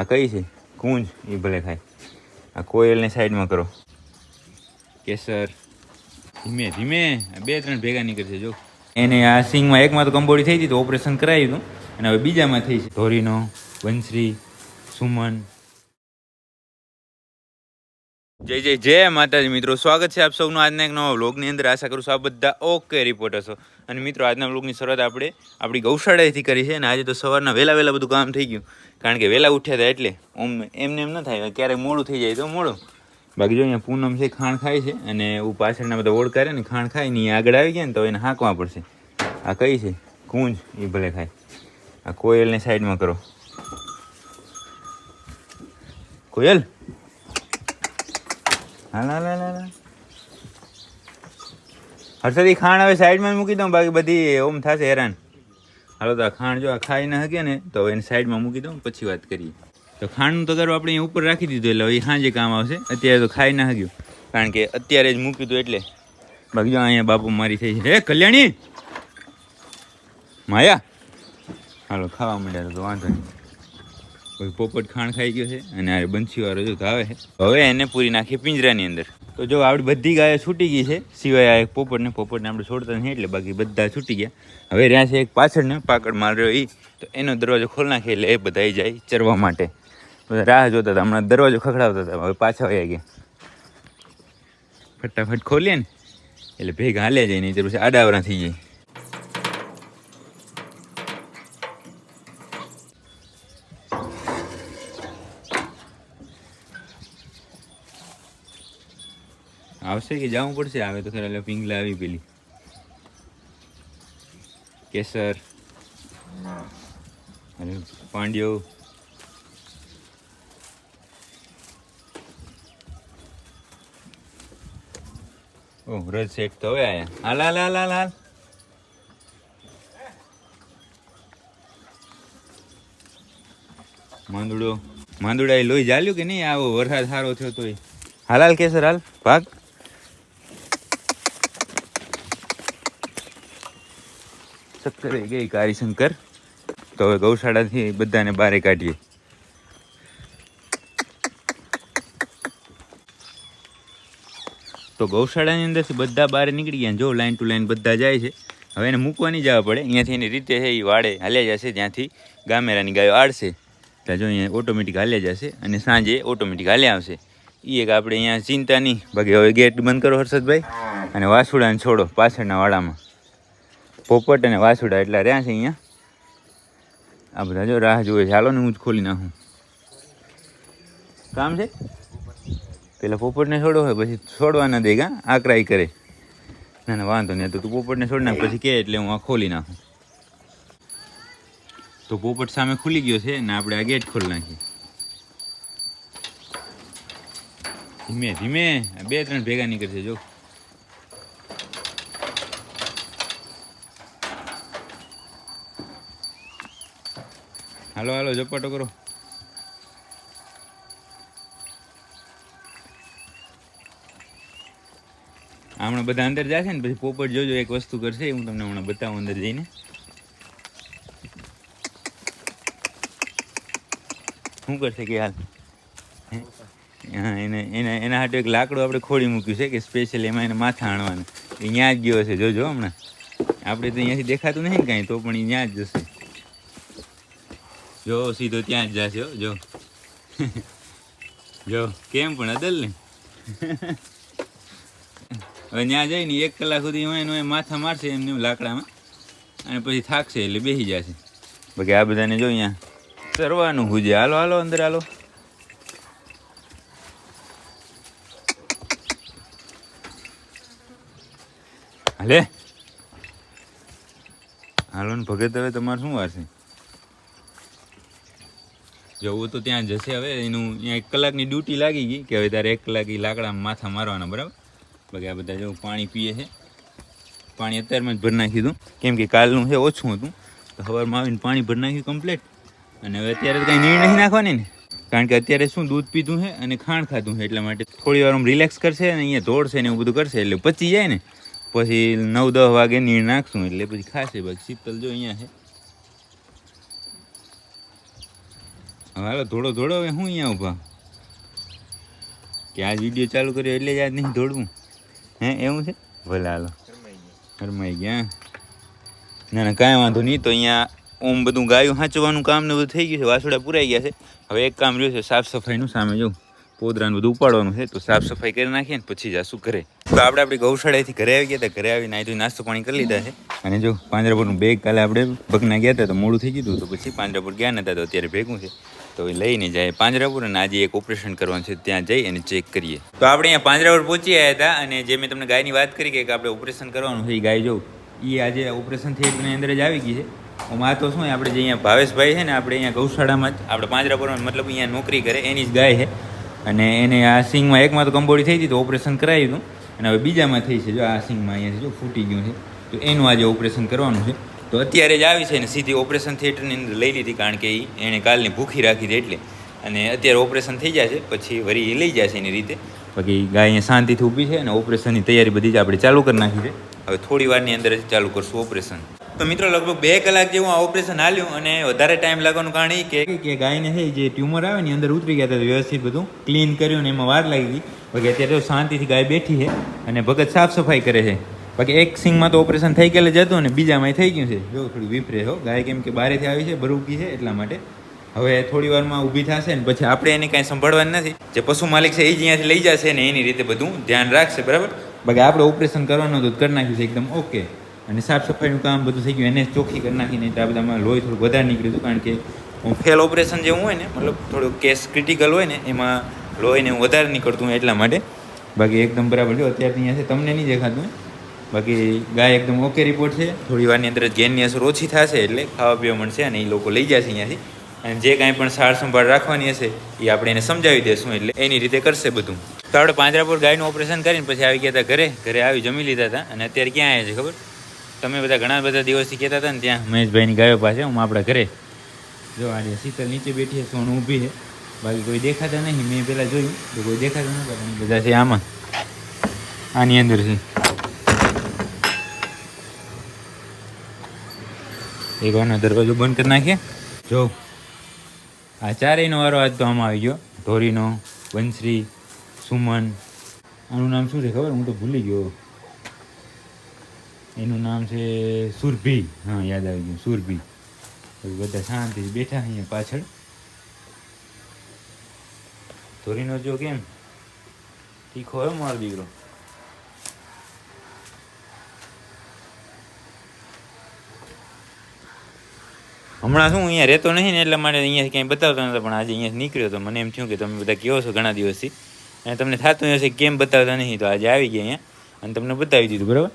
આ કઈ છે? કુંજ? એ ભલે ખાય આ કોયલને સાઈડમાં કરો. કેસર. ધીમે ધીમે. બે, ત્રણ ભેગા નીકળશે જો. એને આ સિંગમાં એકમાં તો કંબોડી થઈ હતી તો ઓપરેશન કરાવ્યું હતું. અને હવે બીજામાં થઈ છે. ધોરીનો વંશરી સુમન જય જય જય માતાજી મિત્રો, સ્વાગત છે આપ સૌનું આજના એક નવા વ્લોગની અંદર. આશા કરું છું આપ બધા ઓકે રિપોર્ટર છો. અને મિત્રો, આજના વ્લોગની શરૂઆત આપણે આપણી ગૌશાળાએથી કરી છે અને આજે તો સવારના વહેલા વહેલા બધું કામ થઈ ગયું. કારણ કે વહેલા ઉઠ્યા હતા એટલે ઓમ એમને એમ ન થાય ક્યારેક મોડું થઈ જાય તો મોડું. બાકી જો અહીંયા પૂનમ છે, ખાણ ખાય છે અને એવું પાછળના બધા ઓળખા રહે ને ખાણ ખાય ને આગળ આવી ગયા ને તો એને હાંકવા પડશે. આ કઈ છે? કુંજ એ ભલે ખાય. આ કોયલને સાઈડમાં કરો. કોયલ? હર્ષદી ખાણ હવે સાઈડમાં મૂકી દઉં, બાકી બધી ઓમ થશે હેરાન. હાલો તો આ ખાણ જો આ ખાઈ ના શકે ને, તો એને સાઈડમાં મૂકી દઉં, પછી વાત કરીએ. તો ખાંડનું તો આપણે અહીં ઉપર રાખી દીધું, એટલે હવે સાંજે કામ આવશે. અત્યારે તો ખાઈ ના હગ્યું કારણ કે અત્યારે જ મૂક્યું હતું એટલે. બાકી જો અહીંયા બાપુ મારી થઈ છે. હે, કલ્યાણી! માયા! હાલો, ખાવા માંડ્યા તો વાંધો નહીં. કોઈ પોપટ ખાણ ખાઈ ગયો છે અને આ બંસીવાળો જો આવે છે. હવે એને પૂરી નાખી પિંજરાની અંદર. તો જો આપણી બધી ગાયો છૂટી ગઈ છે, સિવાય આ એક પોપટને પોપટને આપણે છોડતા નહીં એટલે બાકી બધા છૂટી ગયા. હવે રહ્યા છે એક પાછળને પાકડ માર્યો એ તો એનો દરવાજો ખોલ નાખે એટલે એ બધા જાય ચરવા માટે. રાહ જોતા હતા, હમણાં દરવાજો ખખડાવતા હતા, હવે પાછા વયા ગયા. ફટાફટ ખોલીએ ને, એટલે ભેગા હાલ્યા જાય, નહીં પછી આડાવરા થઈ જાય. આવશે કે જવું પડશે? આવે તો ખરા એટલે પિંગલા આવી પેલી. કેસર. અને પાંડ્યો. ઓહ રજ શેઠ તો હવે આયા. હાલ હાલ હાલ હાલ હાલ. માંદુડો. માંદુડા એ લોહી જાલ્યું કે નહીં? આવો વરસાદ સારો થયો તોય. હાલ હાલ કેસર હાલ ભાગ. ચક્કર ગઈ કારીશંકર તો હવે ગૌશાળાથી બધાને બારે કાઢીએ. તો ગૌશાળાની અંદરથી બધા બહાર નીકળી ગયા. જો લાઈન ટુ લાઈન બધા જાય છે. હવે એને મૂકવા નહીં જવા પડે. અહીંયાથી એની રીતે છે એ વાડે હાલ્યા જશે. જ્યાંથી ગામેરાની ગાયો આડશે. ત્યાં જો અહીંયા ઓટોમેટિક હાલ્યા જશે અને સાંજે ઓટોમેટિક હાલ્યા આવશે. એ એક આપણે અહીંયા ચિંતા નહીં બાકી હવે ગેટ બંધ કરો હર્ષદભાઈ. અને વાસુડાને છોડો પાછળના વાડામાં. પોપટ અને વાસુડા, એટલા રહ્યા છે અહીંયા. આ બધા જો રાહ જોવે છે. ને હું જ ખોલી નાખું. કામ છે? પેલા પોપટને છોડો હોય, પછી છોડવા ના દે કાં? આકરાઈ કરે. ના ના, વાંધો નહીં. તો તું પોપટને છોડ નાખ, પછી કે એટલે હું આ ખોલી નાખું. તો પોપટ સામે ખુલી ગયો છે ને આપણે આ ગેટ ખોલી નાખીએ. ધીમે ધીમે. બે, ત્રણ ભેગા નીકળશે, જો. હાલો હાલો, ઝપાટો કરો. હમણાં બધા અંદર જશે ને, પછી પોપટ જોજો, એક વસ્તુ કરશે, હું તમને હમણાં બતાવું અંદર જઈને. શું કરશે કે હાલ? હે? એને એને, એના હાટુ એક લાકડું આપણે ખોડી મૂક્યું છે કે સ્પેશિયલ એમાં એને માથા હાણવાનું. એ ત્યાં જ ગયો હશે, જોજો હમણાં. આપણે તો અહીંયાથી દેખાતું નહીં ને કાંઈ, તો પણ એ ત્યાં જ જશે. જો સીધો ત્યાં જ જશે જો. જો, કેમ પણ અદલ ને? હવે ત્યાં જઈને એક કલાક સુધી એમાં એનું માથા મારશે એમને એમ લાકડામાં અને પછી થાકશે એટલે બેસી જશે. બાકી આ બધાને જો અહીંયા સરવાનું હુજે. હાલો હાલો, અંદર હાલો. હાલે? હાલો ને ભગત, હવે તમારે શું વાર છે જવું તો ત્યાં જશે. હવે એનું અહીંયા એક કલાકની ડ્યુટી લાગી ગઈ કે હવે તારે એક કલાક એ લાકડામાં માથા મારવાના, બરાબર? બાકી આ બધા જો પાણી પીએ છે. પાણી અત્યારમાં જ ભરી નાખી દઉં કેમ કે કાલનું છે, ઓછું હતું. તો સવારમાં આવીને પાણી ભરી નાખ્યું કમ્પ્લીટ અને હવે અત્યારે તો કંઈ નીર નથી નાખવાની ને. કારણ કે અત્યારે શું દૂધ પીધું છે અને ખાંડ ખાધું છે એટલા માટે થોડી વાર રિલેક્સ કરશે અને અહીંયા દોડશે ને એવું બધું કરશે. એટલે પચી જાય ને. પછી નવ દસ વાગે નીર નાખશું. એટલે પછી ખાશે. બાકી શીતલ જો અહીંયા છે. હાલો થોડો થોડો હવે હું અહીંયા ઊભા. કે આજ વીડિયો ચાલુ કર્યો એટલે જ આજ નહીં દોડવું હે, એવું છે? ભલે હાલો. શરમાઈ ગયા ના ના, કાંઈ વાંધો નહીં, તો અહીંયા ઓમ બધું ગાયું સાચવવાનું કામ ને બધું થઈ ગયું છે, વાસુડા પુરાઈ ગયા છે. હવે એક કામ રહ્યું છે સાફ સફાઈનું સામે જો, પોદરાને બધું ઉપાડવાનું છે, તો સાફ સફાઈ કરી નાખીએ ને પછી જાશું ઘરે. તો આપણે આપણી ગૌશાળાથી ઘરે આવી ગયા હતા, ઘરે આવીને ધોઈ નાસ્તો પાણી કરી લીધા છે. અને જો પાંજરાપુરનું બેગ કાલે આપણે ભગના ગયા હતા, તો મોડું થઈ ગયું હતું, તો પછી પાંજરાપુર ગયા નતા, તો અત્યારે ભેગું છે. તો એ લઈને જાય. પાંજરાપુર અને આજે એક ઓપરેશન કરવાનું છે. ત્યાં જઈ અને ચેક કરીએ. તો આપણે અહીંયા પાંજરાપુર પહોંચી આવ્યા હતા અને જે મેં તમને ગાયની વાત કરી કે આપણે ઓપરેશન કરવાનું છે, એ ગાય જોઉં એ આજે ઓપરેશન થિયેટરની અંદર જ આવી ગઈ છે. હું આ તો શું આપણે જે અહીંયા ભાવેશભાઈ છે ને, આપણે અહીંયા ગૌશાળામાં જ, આપણે પાંજરાપુરમાં મતલબ અહીંયા નોકરી કરે, એની જ ગાય છે. અને એને આ સિંગમાં એકમાં તો કંબોડી થઈ હતી તો ઓપરેશન કરાવી હતું. અને હવે બીજામાં થઈ છે, જો આ સિંગમાં અહીંયા જો ફૂટી ગયું છે. તો એનું આજે ઓપરેશન કરવાનું છે. તો અત્યારે જ આવી છે ને સીધી ઓપરેશન થિયેટરની અંદર લઈ લીધી કારણ કે એણે કાલની ભૂખી રાખી હતી એટલે. અને અત્યારે ઓપરેશન થઈ જશે પછી વળી એ લઈ જશે એની રીતે. બાકી ગાય શાંતિથી ઊભી છે અને ઓપરેશનની તૈયારી બધી જ આપણે ચાલુ કરી નાખી છે. હવે થોડી વારની અંદર જ ચાલુ કરશું ઓપરેશન. તો મિત્રો, લગભગ બે કલાક જેવું આ ઓપરેશન હાલ્યું અને વધારે ટાઈમ લાગવાનું કારણ એ કે ગાયને છે જે ટ્યુમર આવે ને અંદર ઉતરી ગયા હતા વ્યવસ્થિત બધું, ક્લીન કર્યું ને એમાં વાર લાગી ગઈ. બાકી અત્યારે શાંતિથી ગાય બેઠી છે અને ભગત સાફ સફાઈ કરે છે. બાકી એક સિંગમાં તો ઓપરેશન થઈ ગયેલું જ હતું ને બીજામાં થઈ ગયું છે. જો, થોડું વિપરે હો. ગાય કેમ કે બારેથી આવી છે, બરુકી છે એટલા માટે. હવે થોડી વારમાં ઊભી થશે ને પછી આપણે એને કાંઈ સંભાળવાનું નથી. જે પશુ માલિક છે એ જ અહીંયાથી લઈ જશે ને એની રીતે બધું ધ્યાન રાખશે, બરાબર? બાકી આપણે ઓપરેશન કરવાનું હતું કરી નાખ્યું છે એકદમ ઓકે અને સાફ સફાઈનું કામ બધું થઈ ગયું, એને ચોખ્ખી કરી નાખીને આ બધામાં લોહી થોડું વધારે નીકળ્યું હતું કારણ કે ફેલ ઓપરેશન જેવું હોય ને, મતલબ થોડું કેસ ક્રિટિકલ હોય ને, એમાં લોહીને વધારે નીકળતું હોય એટલા માટે. બાકી એકદમ બરાબર જો અત્યારે અહીંયા છે, તમને નહીં દેખાતું હોય. બાકી ગાય એકદમ ઓકે રિપોર્ટ છે. થોડી વારની અંદર ગેનની અસર ઓછી થશે એટલે ખાવા પીવા મળશે અને એ લોકો લઈ જશે અહીંયાથી. અને જે કાંઈ પણ સાર સંભાળ રાખવાની હશે, એ આપણે એને સમજાવી દઈશું એટલે એની રીતે કરશે બધું. તો આપણે પાંજરાપુર ગાયનું ઓપરેશન કરીને પછી આવી ગયા હતા ઘરે. ઘરે આવી જમી લીધા હતા અને અત્યારે ક્યાં આવ્યા છે ખબર? તમે બધા ઘણા બધા દિવસથી કહેતા હતા ને ત્યાં મહેશભાઈની ગાયો પાસે, હું આપણા ઘરે. જો આજે શીતલ નીચે બેઠી છે, સોનું ઊભી છે. બાકી કોઈ દેખાતા નહીં, મેં પહેલાં જોયું, તો કોઈ દેખાતા નહોતા બધા છે આમાં. આની અંદર છે. એક વાનો દરવાજો બંધ કરી નાખીએ. જો, આ ચારેયનો વારો આજ તો આમાં આવી ગયો. ધોરીનો વંશ્રી સુમન. આનું નામ શું છે ખબર? હું તો ભૂલી ગયો. એનું નામ છે સુરભી. હા, યાદ આવી ગયું, સુરભી. બધા શાંતિથી બેઠા અહીંયા પાછળ. ધોરીનો જો કેમ? તીખો હોય મારો દીકરો. હમણાં શું, અહીંયા રહેતો નહીં ને એટલે માટે અહીંયા ક્યાંય બતાવતો નતો, પણ આજે અહીંયા નીકળ્યો તો મને એમ થયું કે તમે બધા કહો છો ઘણા દિવસથી. અને તમને થતું હશે કેમ બતાવતા નહીં, તો આજે આવી ગયા અહીંયા અને તમને બતાવી દીધું, બરાબર?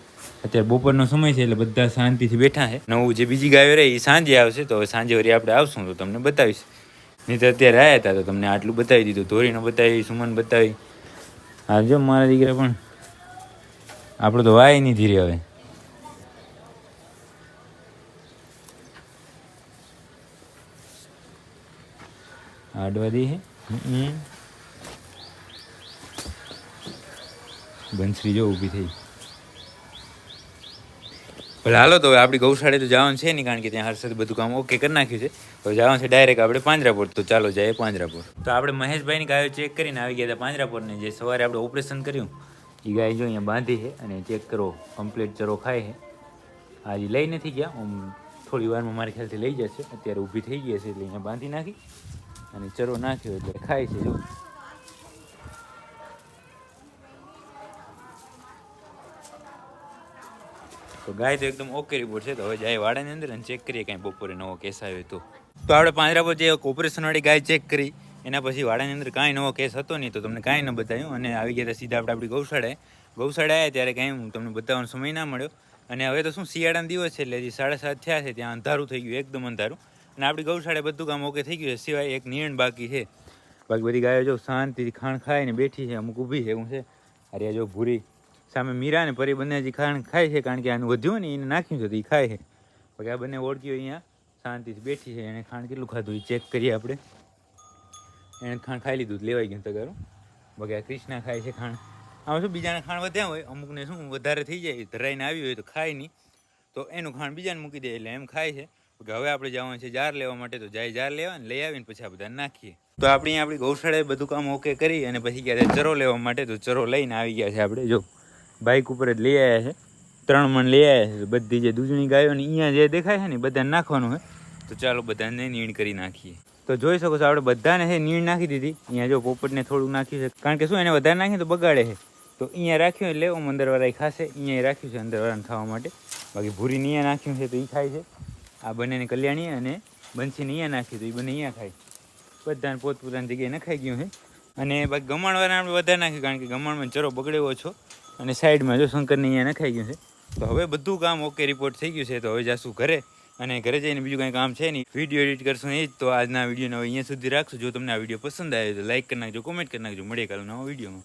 અત્યારે બપોરનો સમય છે એટલે બધા શાંતિથી બેઠા છે. નવું જે બીજી ગાયો રહે એ સાંજે આવશે, તો હવે સાંજે વળી આપણે આવશું, તો તમને બતાવીશ. નહીં તો અત્યારે આવ્યા હતા તો તમને આટલું બતાવી દીધું, ધોરીનો બતાવી, સુમન બતાવી. હા જો મારા દીકરા પણ. આપણો તો વાય નહીં ધીરે હવે. આડવા દે હે. બંસરી જો ઊભી થઈ. ભલે હાલો તો આપણી ગૌશાળે તો જવાનું છે નહીં, કારણ કે ત્યાં હર્ષદ બધું કામ ઓકે કરી નાખ્યું છે. તો જવાનું છે ડાયરેક્ટ આપણે પાંજરાપોર તો ચાલો જઈએ પાંજરાપોર તો આપણે મહેશભાઈની ગાયો ચેક કરીને આવી ગયા હતા પાંજરાપોરને જે સવારે આપણે ઓપરેશન કર્યું. એ ગાય જો અહીંયા બાંધી છે અને ચેક કરો કમ્પ્લીટ ચરો ખાય છે. આજે લઈ નથી ગયા, આમ થોડી વારમાં મારા ખ્યાલથી લઈ જશે. અત્યારે ઊભી થઈ ગઈ હશે એટલે અહીંયા બાંધી નાખી. અને ચરો નાખ્યો એટલે ખાય છે, જો. તો ગાય તો એકદમ ઓકે રિપોર્ટ છે, તો હવે જાય વાડાની અંદર અને ચેક કરીએ કાંઈ બપોરે નવો કેસ આવ્યો તો. તો આપણે પાંજરા પર જે ઓપરેશનવાળી ગાય ચેક કરી, એના પછી વાડાની અંદર કાંઈ નવો કેસ હતો નહીં, તો તમને કાંઈ ન બતાવ્યું. અને આવી ગયા સીધા આપણે આપણી ગૌશાળાએ. ગૌશાળા આવ્યા ત્યારે કાંઈ હું તમને બતાવવાનો સમય ના મળ્યો. અને હવે તો શું શિયાળાના દિવસ છે, એટલે હજી સાડા સાત થયા છે, ત્યાં અંધારું થઈ ગયું, એકદમ અંધારું. અને આપણી ગૌશાળે બધું કામ ઓકે થઈ ગયું છે, સિવાય એક નિયણ બાકી છે. બાકી બધી ગાયો જો શાંતિથી ખાણ ખાઈને બેઠી છે, અમુક ઊભી છે, એવું છે. અરે જો ભૂરી સામે મીરા ને પરી બંને હજી ખાણ ખાય છે, કારણ કે આનું વધ્યું ને એને નાખ્યું છે તો એ ખાય છે. બાકી આ બંને ઓળખીઓ અહીંયા શાંતિથી બેઠી છે, એને ખાણ કેટલું ખાધું એ ચેક કરીએ આપણે. એણે ખાણ ખાઈ લીધું તો લેવાઈ ગયું તગારું. બાકી આ ક્રિષ્ના ખાય છે ખાણ. આમાં શું બીજાને ખાણ વધ્યા હોય? અમુકને શું વધારે થઈ જાય ધરાઈને આવી હોય તો ખાય નહીં. તો એનું ખાણ બીજાને મૂકી દે એટલે એમ ખાય છે. હવે આપણે જવાનું છે જાર લેવા માટે, તો જાય જાર લેવા ને લઈ આવીને પછી આ બધા નાખીએ. તો આપણે આપણી ગૌશાળાએ બધું કામ ઓકે કરી અને પછી ગયા ચરો લેવા માટે, તો ચરો લઈને આવી ગયા છે આપણે. જો બાઇક ઉપર જ લઈ આવ્યા છે. ત્રણ મણ લઈ આવ્યા છે. બધી જે દૂધણી ગાયો ને અહીંયા જે દેખાય છે ને બધાને નાખવાનું હોય તો ચાલો બધાને નીણ કરી નાખીએ. તો જોઈ શકો છો, આપણે બધાને છે નીણ નાખી દીધી. અહીંયા જો પોપટને થોડું નાખ્યું છે. કારણ કે શું, એને વધારે નાખીએ તો બગાડે છે. તો અહીંયા રાખ્યું એટલે ઓમ અંદરવાળા ખાશે અહીંયા રાખ્યું છે અંદરવાળાને ખાવા માટે. બાકી ભૂરી અહીંયા નાખ્યું છે તો એ ખાય છે. આ બંનેને કલ્યાણી અને બંસીને અહીંયા નાખ્યું તો એ બંને અહીંયા ખાય. બધાને પોતપોતાની જગ્યાએ નખાઈ ગયું છે. અને બાકી ગમાણવાળા આપણે વધારે નાખ્યું કારણ કે ગમાણમાં ચરો બગડેવો છો અને સાઈડમાં જો શંકરને અહીંયા નખાઈ ગયું છે. તો હવે બધું કામ ઓકે રિપોર્ટ થઈ ગયું છે. તો હવે જાશું ઘરે. અને ઘરે જઈને બીજું કંઈ કામ છે નહીં. વીડિયો એડિટ કરશું એ જ. તો આજના વિડીયોને હવે અહીંયા સુધી રાખશું. જો તમને આ વીડિયો પસંદ આવ્યો તો લાઈક કરી નાખજો, કોમેન્ટ કરી નાખજો. મળીએ કાલે નવા વિડીયોમાં.